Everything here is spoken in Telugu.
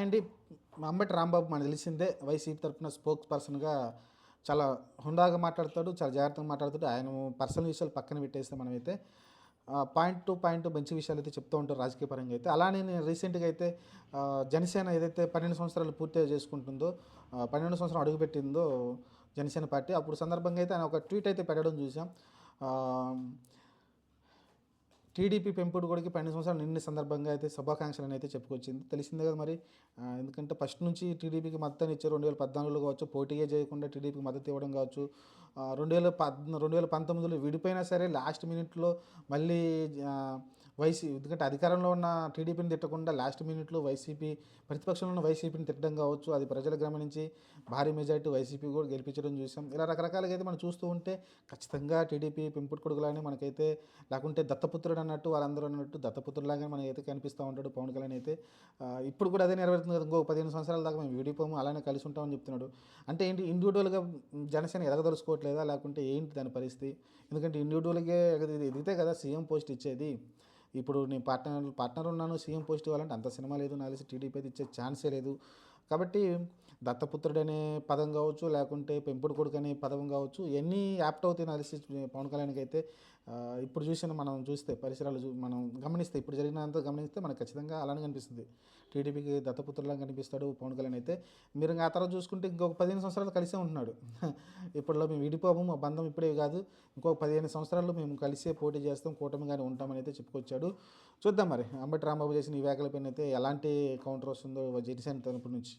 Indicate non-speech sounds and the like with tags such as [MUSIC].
అండి అంబటి రాంబాబు మనకు తెలిసిందే వైసీపీ తరఫున స్పోక్స్ పర్సన్గా చాలా హుండాగా మాట్లాడతాడు చాలా జాగ్రత్తగా మాట్లాడతాడు. ఆయన పర్సనల్ విషయాలు పక్కన పెట్టేస్తే మనమైతే పాయింట్ టు పాయింట్ మంచి విషయాలు అయితే చెప్తూ ఉంటారు రాజకీయ పరంగా అయితే. అలానే నేను రీసెంట్గా అయితే జనసేన ఏదైతే పన్నెండు సంవత్సరాలు పూర్తిగా చేసుకుంటుందో పన్నెండు సంవత్సరం అడుగుపెట్టిందో జనసేన పార్టీ అప్పుడు సందర్భంగా అయితే ఆయన ఒక ట్వీట్ అయితే పెట్టడం చూసాం. టీడీపీ పెంపుడు కూడా పన్నెండు సంవత్సరాలు నిన్న సందర్భంగా అయితే శుభాకాంక్షలు అయితే చెప్పుకొచ్చింది. తెలిసిందే కదా మరి. ఎందుకంటే ఫస్ట్ నుంచి టీడీపీకి మద్దతు ఇచ్చారు. రెండు వేల పద్నాలుగులో కావచ్చు పోటీయే చేయకుండా టీడీపీకి మద్దతు ఇవ్వడం కావచ్చు. రెండు వేల పద్ రెండు వేల పంతొమ్మిదిలో విడిపోయినా సరే లాస్ట్ మినిట్లో మళ్ళీ వైసీ ఎందుకంటే అధికారంలో ఉన్న టీడీపీని తిట్టకుండా లాస్ట్ మినిట్లో వైసీపీ ప్రతిపక్షంలో ఉన్న వైసీపీని తిట్టడం కావచ్చు అది ప్రజల గమనించి భారీ మెజార్టీ వైసీపీ కూడా గెలిపించడం చూసాం. ఇలా రకరకాలుగా అయితే మనం చూస్తూ ఉంటే ఖచ్చితంగా టీడీపీ పెంపుడు కొడుకులానే మనకైతే లేకుంటే దత్తపుత్రుడు అన్నట్టు వాళ్ళందరూ అన్నట్టు దత్తపుత్రులాగా మనకైతే కనిపిస్తూ ఉంటాడు పవన్ కళ్యాణ్ అయితే. ఇప్పుడు కూడా అదే నెరవేరుతుంది కదా ఇంకో పదిహేను సంవత్సరాల దాకా మేము విడిపోము అలానే కలిసి ఉంటామని చెప్తున్నాడు. అంటే ఏంటి ఇండివిజువల్గా జనసేన ఎదగదలుచుకోవట్లేదా లేకుంటే ఏంటి దాని పరిస్థితి? ఎందుకంటే ఇండివిజువల్గా ఎగది ఎదిగితే కదా సీఎం పోస్ట్ ఇచ్చేది. ఇప్పుడు నేను పార్ట్నర్ పార్ట్నర్ ఉన్నాను సీఎం పోస్ట్ ఇవ్వాలంటే అంత సినిమా లేదు నాకు టీడీపీ అయితే ఇచ్చే ఛాన్సే లేదు. కాబట్టి దత్తపుత్రుడు అనే పదం కావచ్చు లేకుంటే పెంపుడు కొడుకు అనే పదం కావచ్చు ఎన్ని యాప్ట్ అవుతాయి నాకు పవన్ కళ్యాణ్కి అయితే ఇప్పుడు చూసిన మనం చూస్తే పరిసరాలు చూ మనం గమనిస్తే ఇప్పుడు జరిగినంత గమనిస్తే మనకు ఖచ్చితంగా అలానే కనిపిస్తుంది. టీడీపీకి దత్తపుత్రులా కనిపిస్తాడు పవన్ కళ్యాణ్ అయితే. మీరు ఇంకా ఆ తర్వాత చూసుకుంటే ఇంకొక పదిహేను సంవత్సరాలు కలిసే ఉంటున్నాడు. [LAUGHS] ఇప్పుడులో మేము విడిపోము మా బంధం ఇప్పుడే కాదు. ఇంకొక పదిహేను సంవత్సరాలు మేము కలిసే పోటీ చేస్తాం కూటమిగానే ఉంటామని అయితే చెప్పుకొచ్చాడు. చూద్దాం మరి. అంబటి రాంబాబు చేసిన ఈ వ్యాఖ్యలపైన అయితే ఎలాంటి కౌంటర్ వస్తుందో జనసేన తరపు నుంచి.